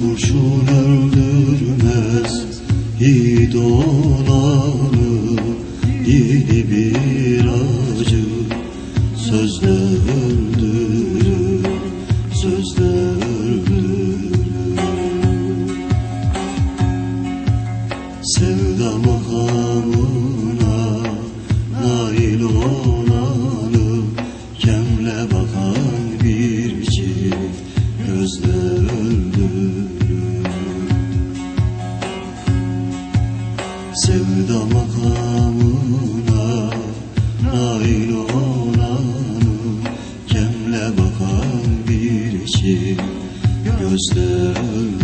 Kurşun öldürmez. Yiğit olanı Dili bir acı. Sözler sevda makamına nail olanım. Kemle bakan bir iki gözler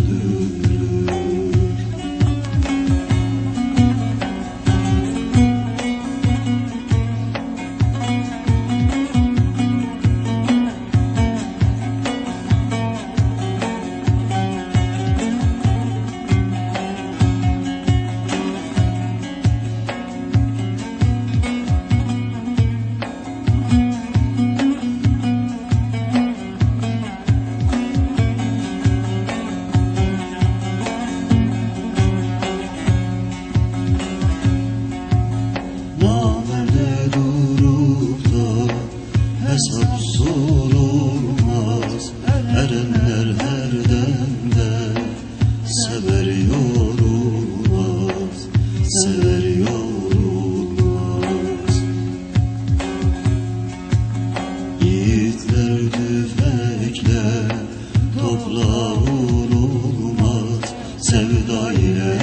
sevda ile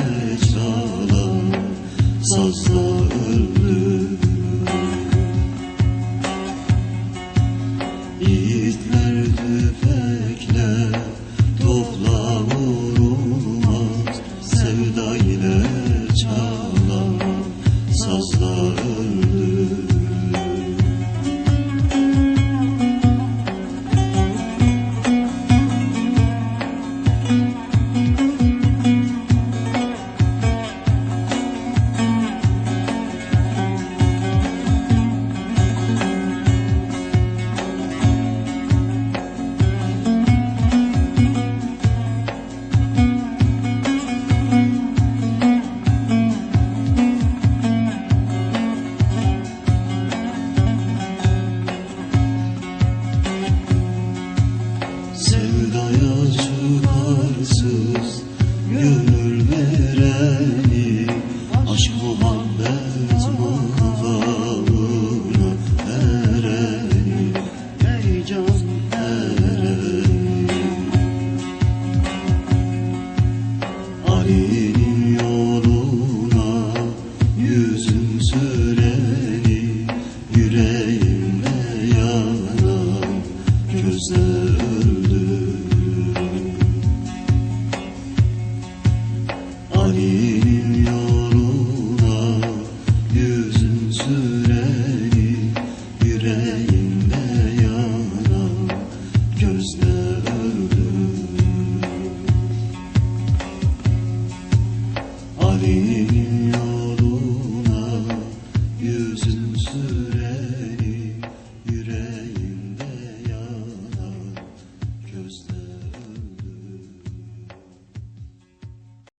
sevdaya çıkarsın Zalim yoluna yüzün süreni Yüreğimde yara gözle öldüm Alim